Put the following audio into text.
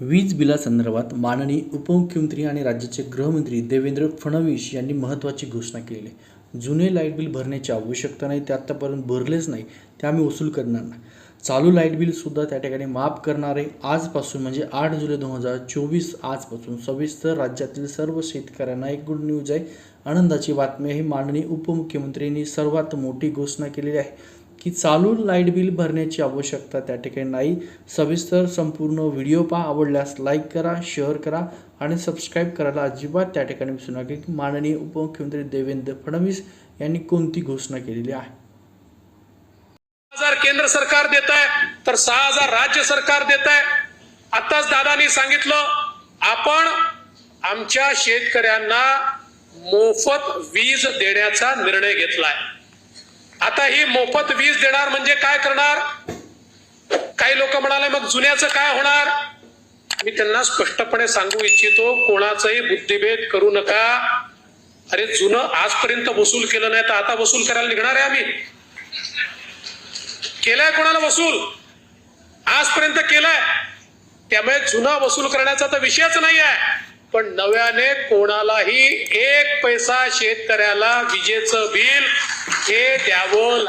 वीज बिलासंदर्भात माननीय उपमुख्यमंत्री आणि राज्याचे गृहमंत्री देवेंद्र फडणवीस यांनी महत्त्वाची घोषणा केलेली आहे. जुने लाइट बिल भरण्याची आवश्यकता नाही ते आत्तापर्यंत भरलेच नाही ते आम्ही वसूल करणार नाही. चालू लाइट बिलसुद्धा त्या ठिकाणी माफ करणार आहे. आजपासून म्हणजे आठ जुलै दोन हजार चोवीस आजपासून सविस्तर राज्यातील सर्व शेतकऱ्यांना एक गुड न्यूज आहे. आनंदाची बातमी आहे. माननीय उपमुख्यमंत्र्यांनी सर्वात मोठी घोषणा केलेली आहे. की चालू लाइट बिल भरण्याची आवश्यकता त्या ठिकाणी नाही. सविस्तर संपूर्ण व्हिडिओ पहा आवडल्यास लाईक करा शेअर करा आणि सबस्क्राईब करायला अजिबात त्या ठिकाणी विसरू नका. की माननीय उपमुख्यमंत्री देवेंद्र फडणवीस यांनी कोणती घोषणा केलेली आहे? हजार केंद्र सरकार देत आहे तर सहा हजार राज्य सरकार देत आहे. आताच दादानी सांगितलं आपण आमच्या शेतकऱ्यांना मोफत वीज देण्याचा निर्णय घेतलाय. आता ही मोफत वीज देणार म्हणजे काय करणार? काही लोक म्हणाले मग जुन्याचं काय होणार? मी त्यांना स्पष्टपणे सांगू इच्छितो कोणाचाही बुद्धिभेद करू नका. अरे जुनं आजपर्यंत वसूल केलं नाही तर आता वसूल करायला निघणार आहे आम्ही. केलाय कोणाला वसूल? आजपर्यंत केलाय. त्यामुळे जुना वसूल करण्याचा तर विषयच नाही आहे पण नव्याने कोणालाही एक पैसा शेतकऱ्याला विजेचं बिल हे द्यावं